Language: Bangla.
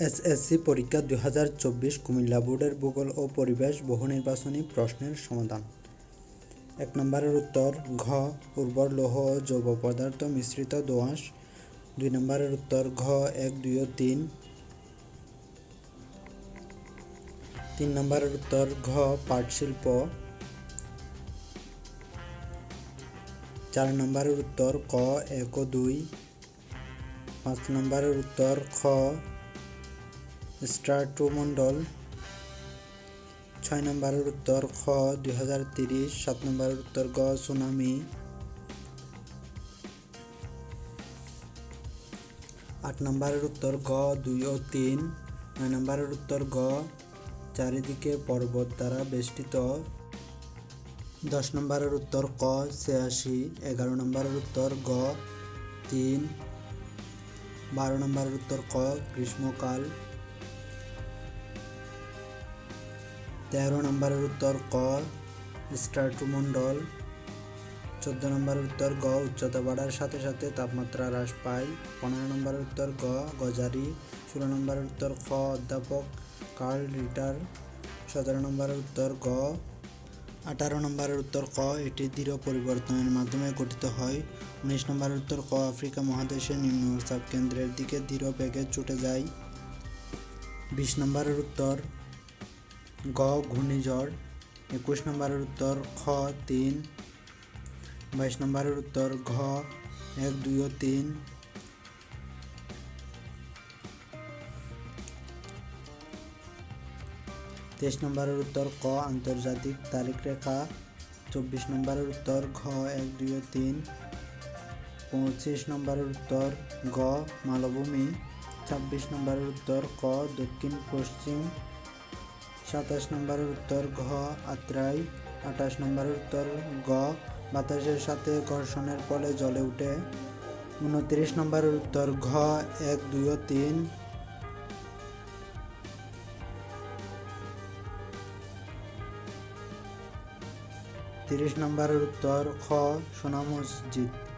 এসএসসি পরীক্ষা দুই হাজার চব্বিশ কুমিল্লা বোর্ডের ভূগোল ও পরিবেশ বহু নির্বাচনী প্রশ্নের সমাধান। এক নম্বরের উত্তর, ঘ, উর্বর লৌহ ও জৈব পদার্থ মিশ্রিত দোআঁশ। দুই নম্বরের উত্তর, ঘ, এক, দুই ও তিন। তিন নম্বরের উত্তর, ঘ পাট শিল্প চার নম্বরের উত্তর, ক, এক ও দুই। পাঁচ নম্বরের উত্তর, খ স্ট্রাটোমণ্ডল ছয় নম্বরের উত্তর খ দুই হাজার তিরিশ সাত নম্বরের উত্তর গ সুনামি আট নম্বরের উত্তর গ, দুই ও তিন। নয় নম্বরের উত্তর গ চারিদিকে পর্বত দ্বারা বেষ্টিত। দশ নম্বরের উত্তর ক, ছিয়াশি। এগারো নম্বরের উত্তর গ, তিন। বারো নম্বরের উত্তর ক গ্রীষ্মকাল তেরো নম্বরের উত্তর ক, স্ট্রাটোমণ্ডল। চোদ্দ নম্বরের উত্তর গ, উচ্চতা বাড়ার সাথে সাথে তাপমাত্রা হ্রাস পায়। পনেরো নম্বরের উত্তর গ, গজারি। ষোলো নম্বরের উত্তর খ, অধ্যাপক কার্ল রিটার। সতেরো নম্বরের উত্তর গ, আঠারো নম্বরের উত্তর ক, এটি দৃঢ় পরিবর্তনের মাধ্যমে গঠিত হয়। উনিশ নম্বরের উত্তর ক, আফ্রিকা মহাদেশের নিম্নচাপ কেন্দ্রের দিকে দৃঢ় বেগে ছুটে যায়। বিশ নম্বরের উত্তর গ, ঘূর্ণিঝড়। একুশ নম্বরের উত্তর, খ, তিন। বাইশ নম্বরের উত্তর, ঘ, এক, দুই ও তিন। তেইশ নম্বরের উত্তর, ক, আন্তর্জাতিক তারিখ রেখা। চব্বিশ নম্বরের উত্তর, ঘ, এক, দুই ও তিন। পঁচিশ নম্বরের উত্তর, গ, মালভূমি। ছাব্বিশ নম্বরের উত্তর, ক দক্ষিণ পশ্চিম সাতাশ নম্বরের উত্তর ঘ আত্রাই, আঠাশ নম্বরের উত্তর গ, বাতাসের সাথে ঘর্ষণের ফলে জ্বলে উঠে। উনত্রিশ নম্বরের উত্তর ঘ, এক, দুই ও তিন। তিরিশ নম্বরের উত্তর খ, সোনা মসজিদ।